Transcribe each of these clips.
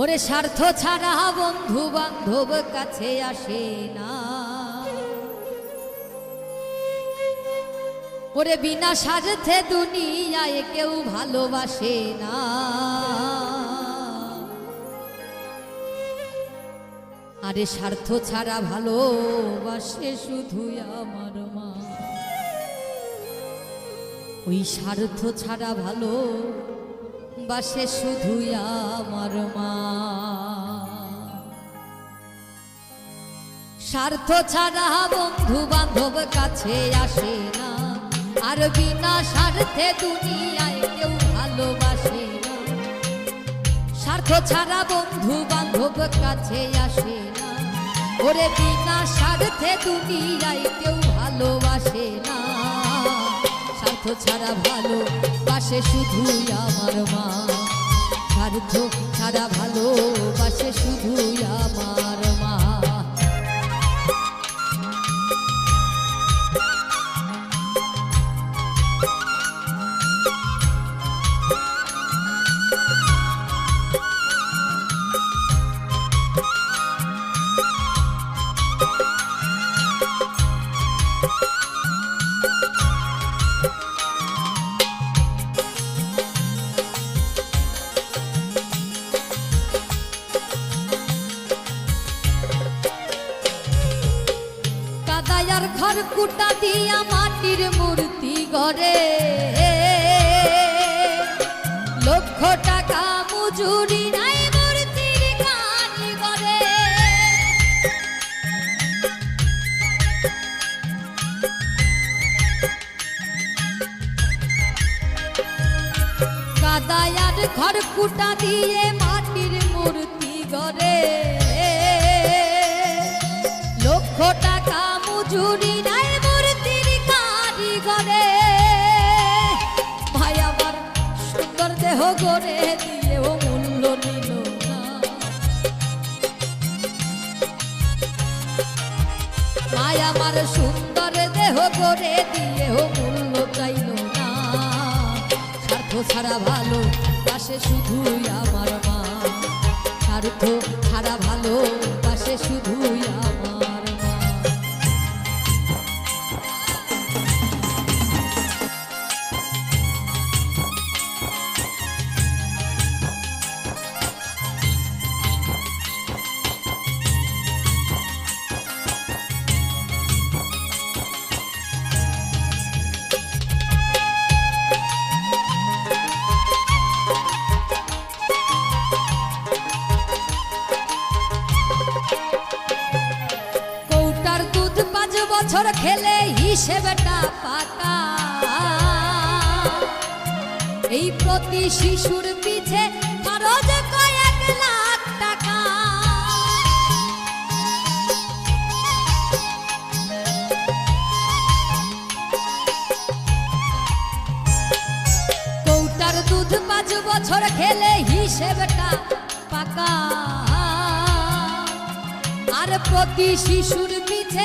ওরে স্বার্থ ছাড়া বন্ধু বান্ধব কাছে আসে না। ওরে বিনা স্বার্থে দুনিয়ায় কেউ ভালোবাসে না। আরে স্বার্থ ছাড়া ভালোবাসে শুধুই আমার মা। ওই স্বার্থ ছাড়া ভালো বাসে শুধুই আমার মা। স্বার্থ ছাড়া বন্ধু বান্ধব কাছে আসে না, আর বিনা স্বার্থে দুনিয়ায় কেউ ভালোবাসে না। স্বার্থ ছাড়া বন্ধু বান্ধব কাছে আসে না, ওরে বিনা স্বার্থে দুনিয়ায় কেউ ভালোবাসে না। স্বার্থ ছাড়া ভালো পাশে শুধুই আমার মা। স্বার্থ ছাড়া ভালো কাদায়ার ঘর কুটা দিয়া মাটির মূর্তি গড়ে। লক্ষ টাকা মজুরি নাই মূর্তির কানি গড়ে। কাদায়ার ঘর কুটা দিয়ে মাটির মূর্তি গড়ে। কারিগরে। ভাই, আমার সুন্দর দেহ গড়ে দিয়েও মূল্য নিল ভাই, আমার সুন্দর দেহ গড়ে দিয়েও মূল্য চাইল না। স্বার্থ ছাড়া ভালো পাশে শুধুই আমার মা। স্বার্থ ছাড়া ভালো পাশে শুধুই বছর খেলে হিসেবেটা পাকা। এই প্রতি শিশুর পিছে খরচ কয়েক লাখ টাকা। কৌটার দুধ পাঁচ বছর খেলে হিসেবটা পাকা। আর প্রতি শিশুর পিছে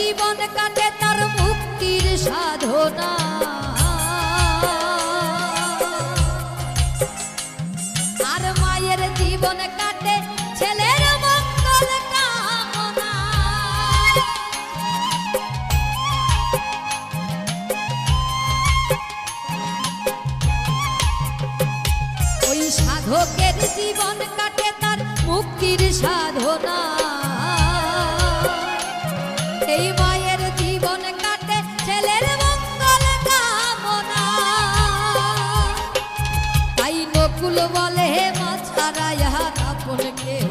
জীবন কাটে তার মুক্তির সাধনা। আর মায়ের জীবন কাটে ছেলের মঙ্গল ওই সাধকের জীবন কাটে তার মুক্তির সাধনা। ইহার আপন কেহ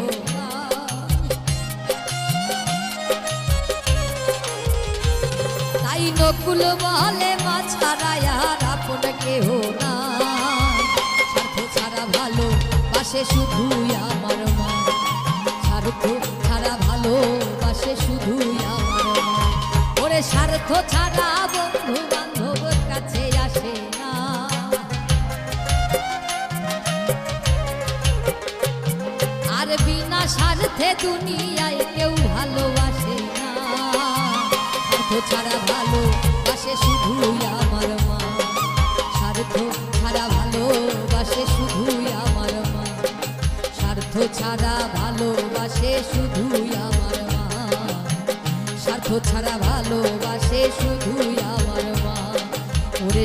মা ছাড়া আপন কেহ না স্বার্থ ছাড়া ভালো বাসে শুধুই আমার মা স্বার্থ ছাড়া ভালো মা ছাড়া স্বার্থে দুনিয়ায় কেউ ভালোবাসে না। স্বার্থ ছাড়া ভালো বাসে শুধুই আমার মা। স্বার্থ ছাড়া ভালোবাসে শুধুই আমার মা। স্বার্থ ছাড়া ভালোবাসে শুধুই আমার মা। স্বার্থ ছাড়া ভালোবাসে শুধুই আমার মা। ওরে